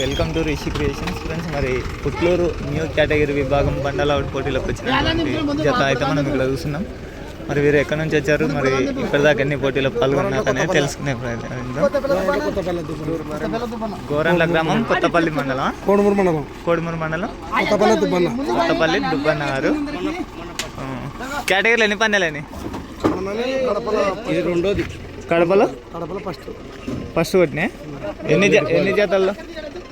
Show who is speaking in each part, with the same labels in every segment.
Speaker 1: Welcome to Rishi creations. Friends మరి Putluru new category విభాగం బండల అవుట్ పోటీలోకి వచ్చినటువంటి జత అయితే మనం ఇక్కడ చూస్తున్నాం. మరి వీరు ఎక్కడి నుంచి వచ్చారు? మరి ఇప్పటిదాకా ఎన్ని పోటీలో పాల్గొన్నారు అనేది తెలుసుకునే ప్రయత్నం గోరండ్ల గ్రామం కొత్తపల్లి మండలం.
Speaker 2: కోడుమూరు మండలం.
Speaker 1: కోడుమూరు మండలం.
Speaker 2: కొత్తపల్లి దుబ్బన్న.
Speaker 1: కొత్తపల్లి దుబ్బన్న గారు. కేటగిరీలు ఎన్ని పందాలని
Speaker 2: కడపలో రెండోది.
Speaker 1: కడపలో?
Speaker 2: కడపలో ఫస్ట్
Speaker 1: ఫస్ట్ కొట్టినాయి ఎన్ని ఎన్ని జతల్లో?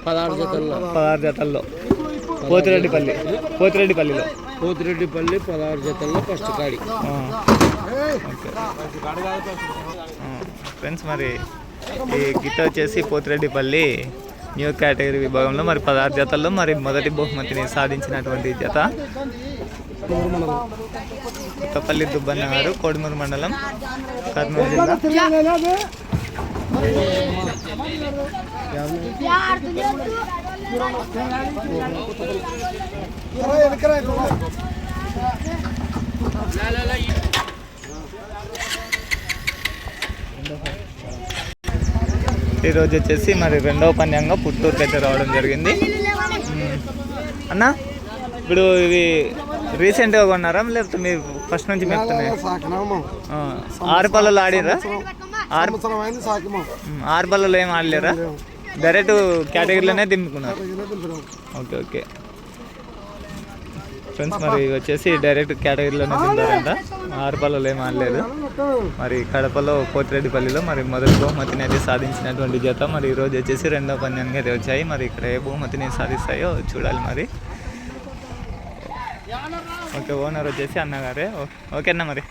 Speaker 2: పదహారు జతల్లో.
Speaker 1: పదహారు జతల్లో. పోతిరెడ్డిపల్లి పోతిరెడ్డిపల్లిలో.
Speaker 2: పోతిరెడ్డిపల్లి పదహారు జతల్లో ఫస్ట్ కాడి.
Speaker 1: ఫ్రెండ్స్ మరి ఈ గిట్ట వచ్చేసి పోతిరెడ్డిపల్లి న్యూ కేటగిరీ విభాగంలో మరి పదహారు జతల్లో మరి మొదటి బహుమతిని సాధించినటువంటి జత. కొత్తపల్లి దుబ్బన్న గారు కోడుమూరు మండలం కర్నూలు జిల్లా. ఈరోజు వచ్చేసి మరి రెండవ పంద్యంగా పుత్తూరుకి అయితే రావడం జరిగింది. అన్న ఇప్పుడు ఇవి రీసెంట్గా కొన్నారా? లేకపోతే మీరు ఫస్ట్ నుంచి మెప్తున్నాయి? ఆరు పళ్ళలో ఆడిరా
Speaker 2: సంవత్సరం అయింది సాకిమా.
Speaker 1: మ్మ్. ఆరు పళ్ళలో ఏం ఆడలేరా? డైరెక్ట్ కేటగిరీలోనే దింపుకున్నారు. Okay okay. ఫ్రెండ్స్ మరి వచ్చేసి డైరెక్ట్ కేటగిరీలోనే దింపారంట. ఆరు పళ్ళలో ఏం ఆడలేదు. మరి కడపలో పోతిరెడ్డిపల్లిలో మరి మొదటి బహుమతిని అయితే సాధించినటువంటి జత. మరి ఈరోజు వచ్చేసి రెండో పంద్యానికి అయితే వచ్చాయి. మరి ఇక్కడ ఏ బహుమతిని సాధిస్తాయో చూడాలి మరి. ఓకే ఓనర్ వచ్చేసి అన్నగారే. ఓకే అన్న మరి.